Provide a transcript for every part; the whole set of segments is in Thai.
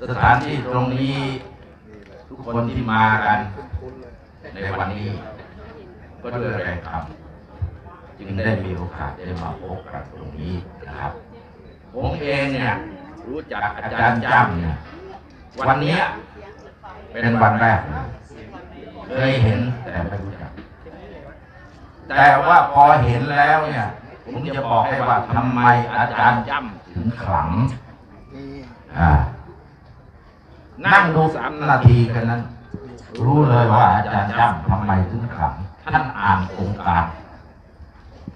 สถานที่ตรงนี้ทุกคนที่มากัน ในวันนี้ ก็ด้วยแรงธรรมจึงได้มีโอกาสได้มาพบกันตรงนี้นะครับ ผมเองเนี่ยรู้จักอาจารย์จ้ำเนี่ยวันนี้เป็นวันแรกเคยเห็นแต่ไม่รู้จัก แต่ว่าพอเห็นแล้วเนี่ยผมจะบอกให้ว่าทำไมอาจารย์จ้ำถึงขลังอ่า นั่งดูสามนาทีแค่นั้น รู้เลยว่าอาจารย์จ้ำทำไมถึงขลังท่านอ่านองค์การ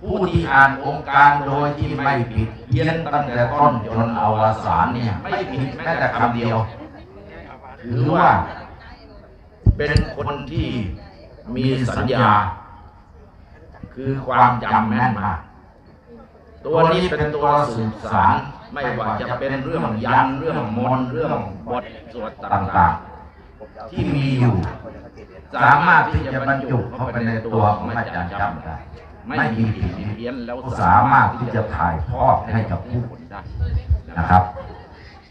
ผู้ที่อ่านองค์การโดยที่ไม่ผิดเพี้ยนตั้งแต่ต้นจนอวสานเนี่ย ไม่ผิดแม้แต่คำเดียวถือว่า เป็นคนที่มีสัญญา คือความจำแม่นมากตัวนี้เป็นตัวสื่อสาร ไม่ว่าจะเป็นเรื่องยันต์เรื่องมนต์เรื่องบทสวดต่างๆ ที่มีอยู่ สามารถที่จะบรรจุเข้าไปในตัวของอาจารย์จำได้ไม่มีผิดมีเพี้ยนแล้วสามารถที่จะถ่ายทอดให้กับผู้คนได้นะครับ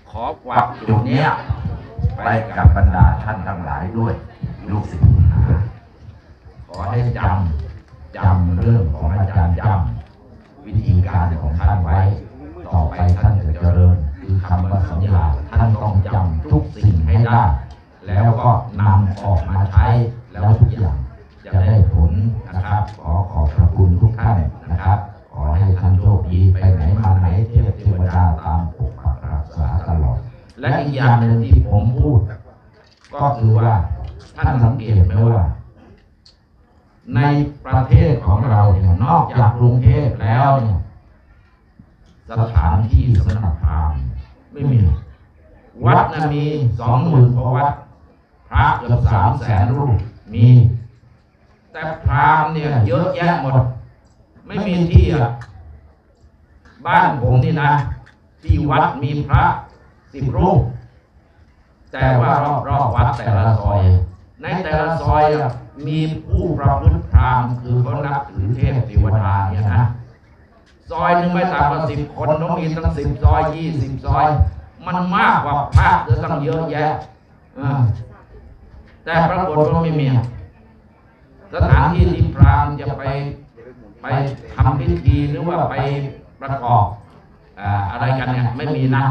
ขอฝากจุดเนี้ยไปกับบรรดาท่านทั้งหลายด้วยลูกศิษย์ลูกหาขอให้จำจำเรื่องของอาจารย์จำวิธีการของท่านไว้ ต่อไปท่านจะเจริญ คำว่าสัญญาท่านต้องจำทุกสิ่งให้ได้ แล้วก็นำออกมาใช้แล้วทุกอย่างจะได้ผลนะครับ ขอขอบพระคุณทุกท่านนะครับ ขอให้ท่านโชคดีไปไหนมาไหนเทพเทวดาตามปกปักรักษาตลอด และอีกอย่างหนึ่งที่ผมพูด ก็คือว่าท่านสังเกตไหมว่า ในประเทศของเราเนี่ยนอกจากกรุงเทพแล้วเนี่ยสถานที่สำนักพราหมณ์ ไม่มี วัดนะมีสองหมื่นกว่าวัด พระเกือบสามแสนรูปมี แต่พราหมณ์เนี่ยเยอะแยะหมด ไม่มีที่อะบ้านผมนี่นะ ที่วัดมีพระสิบรูป แต่ว่ารอบรอบๆวัดแต่ละซอย ในแต่ละซอยอะมีผู้ประพฤติพราหมณ์คือเขานับถือเทพเทวดาเนี่ยนะ ซอยหนึ่งไม่ต่ำกว่าสิบคนต้องมีตั้งสิบซอยยี่สิบซอย มันมากกว่าพระจะตั้งเยอะแยะเออแต่ปรากฏว่าไม่มีสถานที่ที่พราหมณ์จะไปไปทำพิธีหรือว่าไปประกอบอ่าอะไรกันเนี่ยไม่มีนะ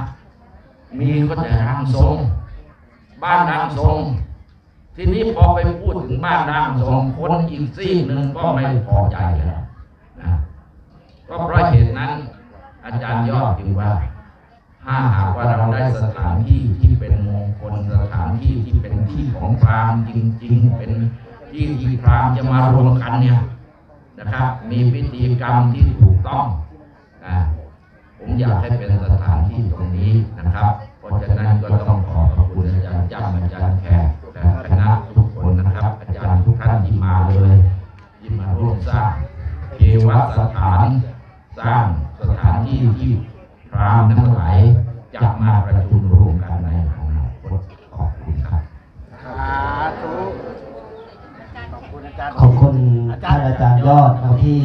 มีก็แต่ร่างทรง บ้านร่างทรง ทีนี้พอไปพูดถึงบ้านร่างทรงคนอีกซีกหนึ่งก็ไม่พอใจแล้วนะ ก็เพราะเหตุนั้น อาจารย์ยอดจึงว่า ถ้าหากว่าเราได้สถานที่ที่เป็นมงคลสถานที่ที่เป็นที่ของพราหมณ์จริง ๆ เป็นที่ที่พราหมณ์จะมารวมกันเนี่ยนะครับ มีพิธีกรรมที่ถูกต้องอ่าผมอยากให้เป็นสถานที่ตรงนี้นะครับ เพราะฉะนั้นก็ต้องขอขอบคุณอาจารย์จ้ำอาจารย์แขกและคณะทุกคนนะครับ อาจารย์ทุกท่านที่มาเลยที่มาร่วมสร้างเทวสถาน สร้างสถานที่ที่พราหมณ์ทั้งหลายจะมาประชุมรวมกันในอนาคตขอบคุณครับสาธุขอบคุณอาจารย์ขอบคุณท่านอาจารย์ยอดนะครับที่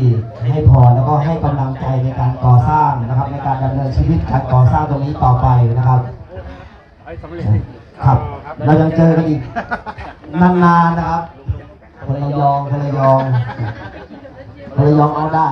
ให้พรแล้วก็ให้กำลังใจในการก่อสร้างนะครับ ในการดำเนินชีวิตการก่อสร้างตรงนี้ต่อไปนะครับให้สำเร็จครับ เรายังเจอกันอีกนานๆนะครับคนระยองคนระยองคนระยองเอาได้